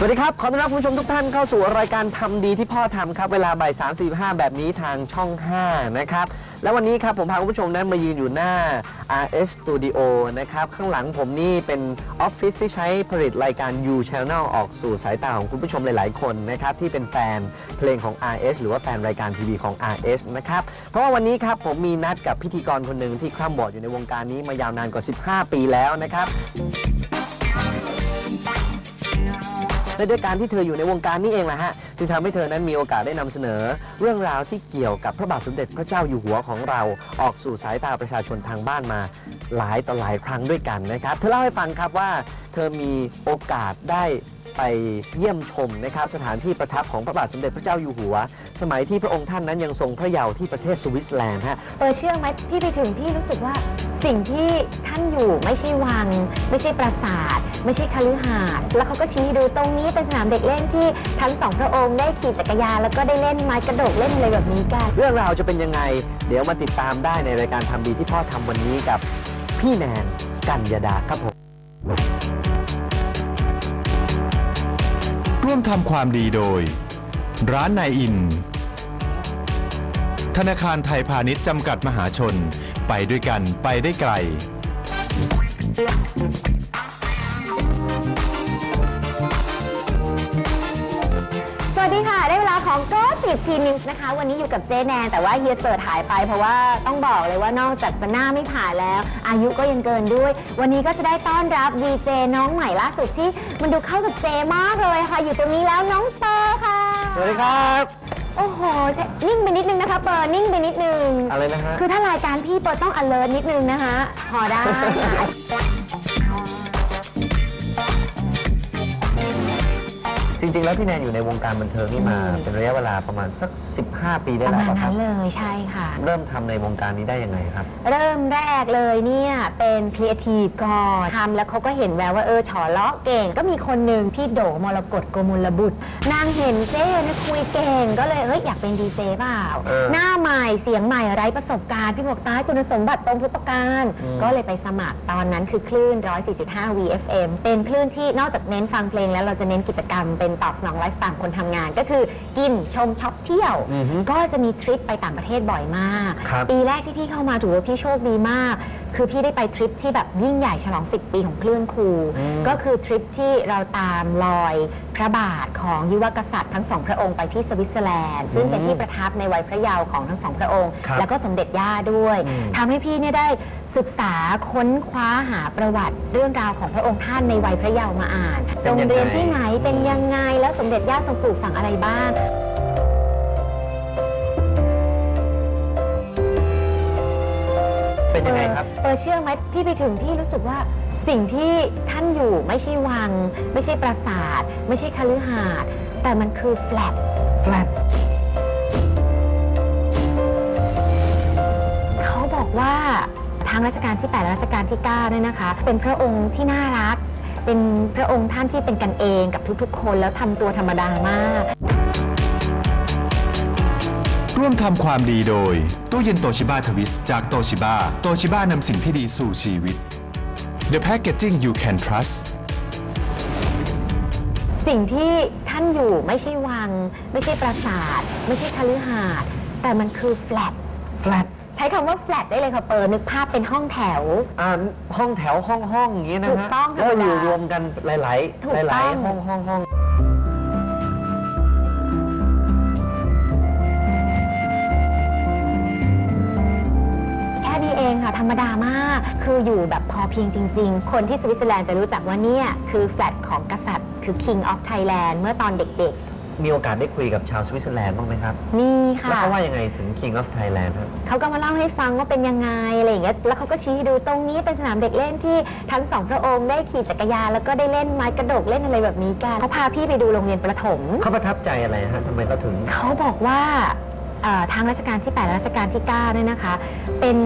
สวัสดีครับ ขอต้อนรับคุณผู้ชมทุกท่านเข้าสู่รายการทำดีที่พ่อทำครับ เวลาบ่าย3 4 5แบบนี้ทางช่อง 5 นะครับ แล้ววันนี้ครับผมพาคุณผู้ชมนั้นมายืนอยู่หน้า RS Studio นะครับ ข้างหลังผมนี่เป็นออฟฟิศที่ใช้ผลิตรายการ U Channel ออกสู่สายตาของคุณผู้ชมหลายๆ คนนะครับ ที่เป็นแฟนเพลงของ RS หรือว่าแฟนรายการทีวีของ RS นะครับ เพราะว่าวันนี้ครับผมมีนัดกับพิธีกรคนหนึ่งที่คร่ำบอดอยู่ในวงการนี้มายาวนานกว่า 15 ปีแล้วนะครับ และด้วยการที่เธออยู่ในวงการนี้เองแหละฮะจึงทำให้เธอนั้นมีโอกาสได้นำเสนอ เรื่องราวที่เกี่ยวกับพระบาทสมเด็จพระเจ้าอยู่หัวของเราออกสู่สายตาประชาชนทางบ้านมา หลายต่อหลายครั้งด้วยกันนะครับ เธอเล่าให้ฟังครับว่า เธอมีโอกาสได้ไปเยี่ยมชมนะครับสถานที่ประทับของพระบาทสมเด็จพระเจ้าอยู่หัว สมัยที่พระองค์ท่านนั้นยังทรงพระเยาว์ที่ประเทศสวิตเซอร์แลนด์ฮะ เออเชื่อไหมพี่ไปถึงพี่รู้สึกว่าสิ่งที่ท่านอยู่ไม่ใช่วัง ไม่ใช่ปราสาท ไม่ใช่คฤหาสน์แล้วเขาก็ชี้ให้ดูตรงนี้เป็นสนามเด็กเล่นที่ทั้งสองพระองค์ได้ขี่จักรยานแล้วก็ได้เล่นไม้กระโดดเล่นอะไรแบบนี้กัน เรื่องราวจะเป็นยังไง เดี๋ยวมาติดตามได้ในรายการทำดีที่พ่อทำวันนี้กับพี่แนนกัญญาดาครับผม ร่วมทำความดีโดย ร้านนายอิน ธนาคารไทยพาณิชย์จำกัดมหาชน ไปด้วยกันไปได้ไกล สวัสดีค่ะ ได้เวลาของก็สิบทีนิวส์นะคะ วันนี้อยู่กับเจแนน แต่ว่าเฮียเสิร์ชหายไป เพราะว่าต้องบอกเลยว่านอกจากจะหน้าไม่ผ่านแล้ว อายุก็ยังเกินด้วย วันนี้ก็จะได้ต้อนรับวีเจน้องใหม่ล่าสุดที่มันดูเข้ากับเจมากเลยค่ะ อยู่ตรงนี้แล้วน้องเปอร์ค่ะ สวัสดีครับ โอ้โหใช่นิ่งไปนิดนึงนะคะเปอร์นิ่งไปนิดนึง อะไรนะฮะ คือถ้ารายการพี่เปอร์ต้อง alert นิดนึงนะคะพอได้ค่ะ จริง ๆ แล้วพี่แนนอยู่ในวงการบันเทิงนี่มา เป็นระยะเวลาประมาณสัก 15 ปีได้ประแล้วมาณป่ะครันั้บ นเลยใช่ค่ะ เริ่มทำในวงการนี้ได้ยังไงครับ เริ่มแรกเลยเนี่ยเป็นครีเอทีฟก่อนทำแล้วเขาก็เห็นแววว่าเออฉอเลาะเก่ง ก็มีคนหนึ่งพี่โดมรกตโกมุลบุตร นางเห็นเจ้นะคุยเก่ง ก็เลยเฮ้ยอยากเป็นดีเจเปล่า เออหน้าใหม่เสียงใหม่ไร้ประสบการณ์ พี่บอกตายคุณสมบัติตรงทุกประการก็เลยไปสมัครตอนนั้นคือคลื่น 104.5 VFM เป็นคลื่นที่นอกจากเน้นฟังเพลงแล้วเราจะเน้นกิจกรรมเป็นตอบสนองไลฟ์สไตล์คนทำงาน ก็คือกินชมช็อปเที่ยว อือฮึก็จะมีทริปไปต่างประเทศบ่อยมาก ครับปีแรกที่พี่เข้ามาถือว่าพี่โชคดีมาก คือพี่ได้ไปทริปที่แบบยิ่งใหญ่ฉลอง 10 ปีของคลื่นครู ก็คือทริปที่เราตามรอยพระบาทของยุวกษัตริย์ทั้งสองพระองค์ไปที่สวิตเซอร์แลนด์ ซึ่งเป็นที่ประทับในวัยพระเยาว์ของทั้งสองพระองค์ครับแล้วก็สมเด็จย่าด้วยทำให้พี่เนี่ยได้ศึกษาค้นคว้าหาประวัติเรื่องราวของพระองค์ท่านในวัยพระเยาว์มาอ่านทรงเรียนที่ไหนเป็นยังไงแล้วสมเด็จย่าทรงปลูกฝังอะไรบ้าง เป็นยังไงครับ เออเชื่อไหมพี่ไปถึงพี่รู้สึกว่าสิ่งที่ท่านอยู่ไม่ใช่วัง ไม่ใช่ปราสาท ไม่ใช่คฤหาสน์แต่มันคือแฟลตแฟลตเขาบอกว่าทางรัชกาลที่ 8 และรัชกาลที่9เนี่ยนะคะ เป็นพระองค์ที่น่ารัก เป็นพระองค์ท่านที่เป็นกันเองกับทุกๆ คนแล้วทำตัวธรรมดามาก ร่วมทำความดีโดย ตู้เย็นโตชิบ a ทวิสจากโตชิบ a โตชิบ a นำสิ่งที่ดีสู่ชีวิต The Packaging You Can Trust สิ่งที่ท่านอยู่ไม่ใช่วัง ไม่ใช่ปราสาท ไม่ใช่คฤหาสน์แต่มันคือแฟลตแฟลตใช้คำว่าแฟลตได้เลยค่ะเปิดนึกภาพเป็นห้องแถว อ่าห้องแถวห้องห้องอย่างนี้นะถูกฮะต้องแล้วอยู่ธรรมดารวมกันหลาย ถูกๆ หลาย ต้อง ๆ ห้องห้องห้อง รรมดามาก คืออยู่แบบพอเพียงจริง ๆ คนที่สวิตเซอร์แลนด์จะรู้จักว่าเนี่ยคือแฟลตของกษัตริย์คือ King of Thailand เมื่อตอนเด็กมีโอกาสได้คุยกับชาวสวิตเซอร์แลนด์บ้างไหมครับๆมีแล้วค่ะเขาว่ายังไงถึง King of Thailand ครับเขาก็มาเล่าให้ฟังว่าเป็นยังไงอะไรอย่างเงี้ย แล้วเขาก็ชี้ให้ดูตรงนี้เป็นสนามเด็กเล่นที่ทั้งสองพระองค์ได้ขี่จักรยานแล้วก็ได้เล่นไม้กระโดดเล่นอะไรแบบนี้กันเขาพาพี่ไปดูโรงเรียนประถม เขาประทับใจอะไรฮะทำไมเขาถึง เขาบอกว่าเอ่อทางรัชกาลที่ 8 และรัชกาลที่9เนี่ยนะคะ เป็น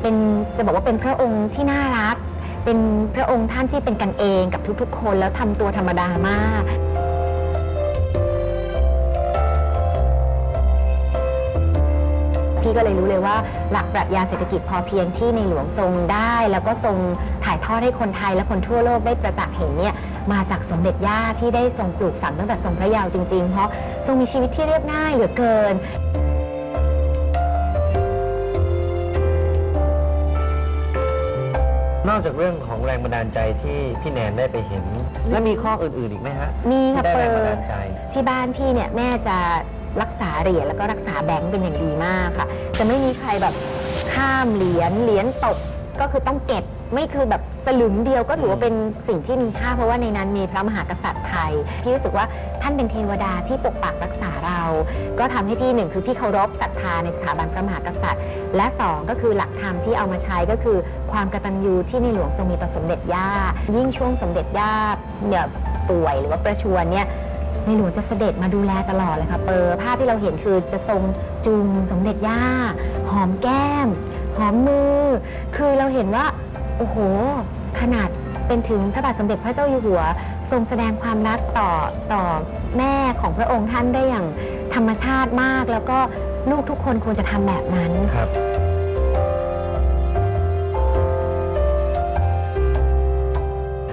เป็นจะบอกว่าเป็นพระองค์ที่น่ารัก เป็นพระองค์ท่านที่เป็นกันเองกับทุกๆ คนแล้วทำตัวธรรมดามากพี่ก็เลยรู้เลยว่าหลักปรัชญาเศรษฐกิจพอเพียงที่ในหลวงทรงได้ แล้วก็ทรงถ่ายทอดให้คนไทยและคนทั่วโลกได้ประจักษ์เห็นเนี่ยมาจากสมเด็จย่าที่ได้ทรงปลูกฝังตั้งแต่ทรงพระเยาว์จริง ๆ เพราะทรงมีชีวิตที่เรียบง่ายเหลือเกิน นอกจากเรื่องของแรงบันดาลใจที่พี่แนนได้ไปเห็น แล้วมีข้ออื่นๆอีกไหมฮะมีค่ะที่ได้เปิแรงบันดดาลใจ ที่บ้านพี่เนี่ยแม่จะรักษาเหรียญแล้วก็รักษาแบงก์เป็นอย่างดีมากค่ะ จะไม่มีใครแบบข้ามเหรียญเหรียญตก ก็คือต้องเก็บไม่คือแบบสลึงเดียวก็ถือว่าเป็นสิ่งที่มีค่าเพราะว่าในนั้นมีพระมหากษัตริย์ไทย พี่รู้สึกว่าท่านเป็นเทวดาที่ปกปักรักษาเรา ก็ทำให้พี่หนึ่งคือพี่เคารพศรัทธาในสถาบันพระมหากษัตริย์ และสองก็คือหลักธรรมที่เอามาใช้ก็คือความกตัญญูที่ในหลวงทรงมีต่อสมเด็จย่า ยิ่งช่วงสมเด็จย่าเนี่ยป่วยหรือว่าประชวรเนี่ยในหลวงจะเสด็จมาดูแลตลอดเลยค่ะเปอร์ภาพที่เราเห็นคือจะทรงจูงสมเด็จย่า หอมแก้ม หอมมือ คือเราเห็นว่า โอ้โห ขนาดเป็นถึงพระบาทสมเด็จพระเจ้าอยู่หัว ทรงแสดงความรักต่อต่อแม่ของพระองค์ท่านได้อย่างธรรมชาติมาก แล้วก็ลูกทุกคนควรจะทำแบบนั้นครับ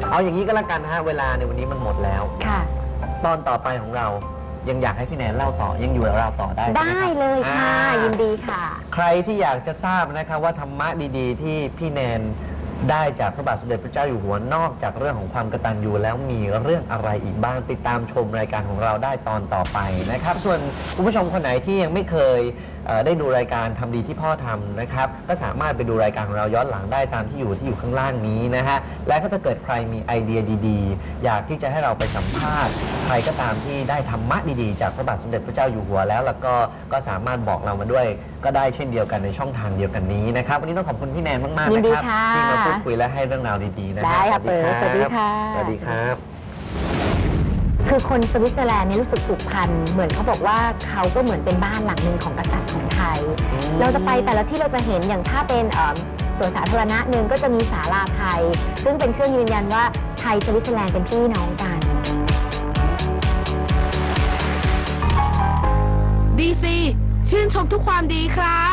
เอาอย่างนี้ก็แล้วกันฮะเวลาในวันนี้มันหมดแล้วค่ะ ตอนต่อไปของเรายังอยากให้พี่แนนเล่าต่อยังอยู่กับเราต่อได้ใช่หมได้ครับเลยค่ะอ่ายินดีค่ะ ใครที่อยากจะทราบนะครับว่าธรรมะดีๆ ที่พี่แนนได้จากพระบาทสมเด็จพระเจ้าอยู่หัวนอกจากเรื่องของความกตัญญูแล้วมีเรื่องอะไรอีกบ้างติดตามชมรายการของเราได้ตอนต่อไปนะครับ ส่วนคุณผู้ชมคนไหนที่ยังไม่เคย อ่อได้ดูรายการทำดีที่พ่อทำนะครับ ก็สามารถไปดูรายการของเราย้อนหลังได้ตามที่อยู่ที่อยู่ข้างล่างนี้นะฮะ และถ้าเกิดใครมีไอเดียดีๆ อยากที่จะให้เราไปสัมภาษณ์ใครก็ตามที่ได้ธรรมะดีๆ จากพระบาทสมเด็จพระเจ้าอยู่หัวแล้ว แล้วก็ก็สามารถบอกเรามาด้วย ก็ได้เช่นเดียวกันในช่องทางเดียวกันนี้นะครับ วันนี้ต้องขอบคุณพี่แนนมากๆยินนะดีครับค่ะ ที่มาพูดคุยและให้เรื่องราวดีๆนะได้ค่ะสวัสดีเปิดสวัสดีค่ะ สวัสดีครับ คือคนสวิตเซอร์แลนด์เนี่ยรู้สึกผูกพัน เหมือนเขาบอกว่าเขาก็เหมือนเป็นบ้านหลังหนึ่งของกษัตริย์ของไทยอืมเราจะไปแต่ละที่เราจะเห็นอย่างถ้าเป็นเอ่อสวนสาธารณะหนึ่งก็จะมีศาลาไทย ซึ่งเป็นเครื่องยืนยันว่าไทยสวิตเซอร์แลนด์เป็นพี่น้องกันดีซีชื่นชมทุกความดีครับ